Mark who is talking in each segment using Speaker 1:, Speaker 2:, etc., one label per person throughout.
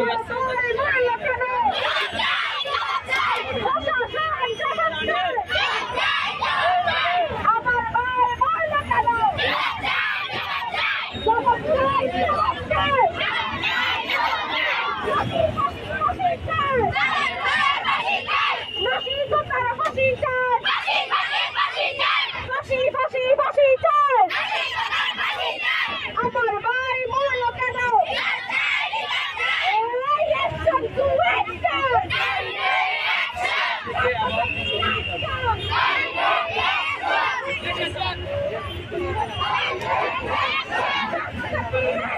Speaker 1: আমার ভাই বলো Thank you.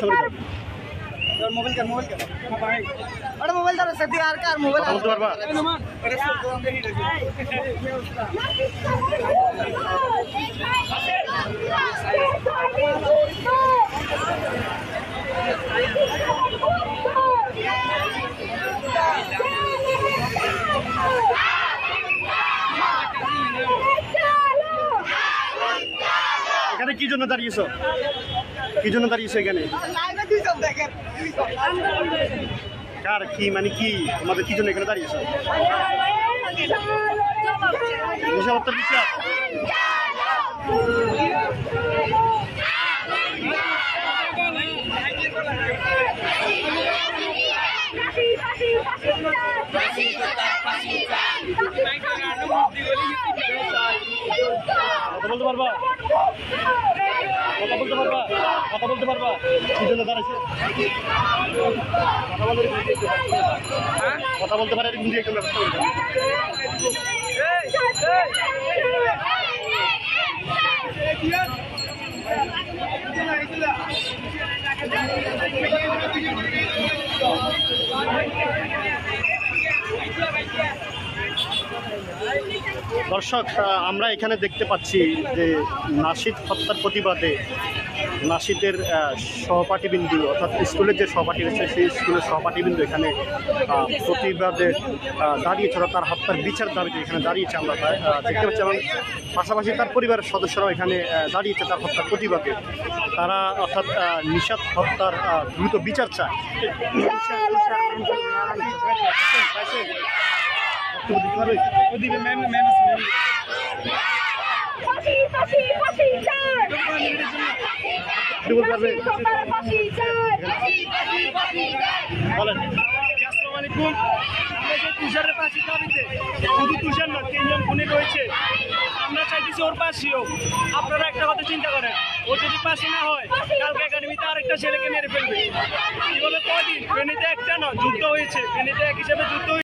Speaker 1: চলো
Speaker 2: মোবাইল কার মোবাইল কার আরে মোবাইল ধরো সত্যি আর কার মোবাইল?
Speaker 3: বলতে পারবা এখানে কি জন্য দাঁড়িয়েছো? কি জন্য দাঁড়িয়েছো এখানে? কার কি মানে কি, তোমাদের কি জন্য এখানে দাঁড়িয়েছো নিরাপত্তা বিচার। কথা বলতে পারবা? কথা বলতে পারবা? কথা বলতে পারবা? কি জন্য দাঁড়াইছো? কথা বলতে পারে এরকম দর্শক আমরা এখানে দেখতে পাচ্ছি যে নাসিদ হত্যার প্রতিবাদে নাসিদের সহপাঠীবিন্দু অর্থাৎ স্কুলের যে সহপাঠী রয়েছে সেই স্কুলের সহপাঠীবিন্দু এখানে প্রতিবাদে দাঁড়িয়েছে তার হত্যার বিচার দাবিতে এখানে দাঁড়িয়েছে আমরা দেখতে পাচ্ছি এবং পাশাপাশি তার পরিবারের সদস্যরাও এখানে দাঁড়িয়েছে তার হত্যার প্রতিবাদে তারা অর্থাৎ নিশাত হত্যার দ্রুত বিচার চায়
Speaker 1: ফাঁসি ফাঁসি ফাঁসি চাই
Speaker 3: কি বলতে পারবে
Speaker 1: সরকার ফাঁসি চাই
Speaker 3: বলেন।
Speaker 2: আসসালামু আলাইকুম। আমরা যে তুষারের পাশে দাবিতে শুধু তুষার না তিনজন খুনি রয়েছে। আমরা চাইতেছি ওর পাশেও। আপনারা একটা কথা চিন্তা করেন। ও যদি পাশে না হয় কালকে একাডেমিতে আরেকটা ছেলেকে মেরে ফেলবে। এইভাবে কদিন ফেনীতে একটা না যুদ্ধ হয়েছে। ফেনীতে এক হিসাবে যুদ্ধ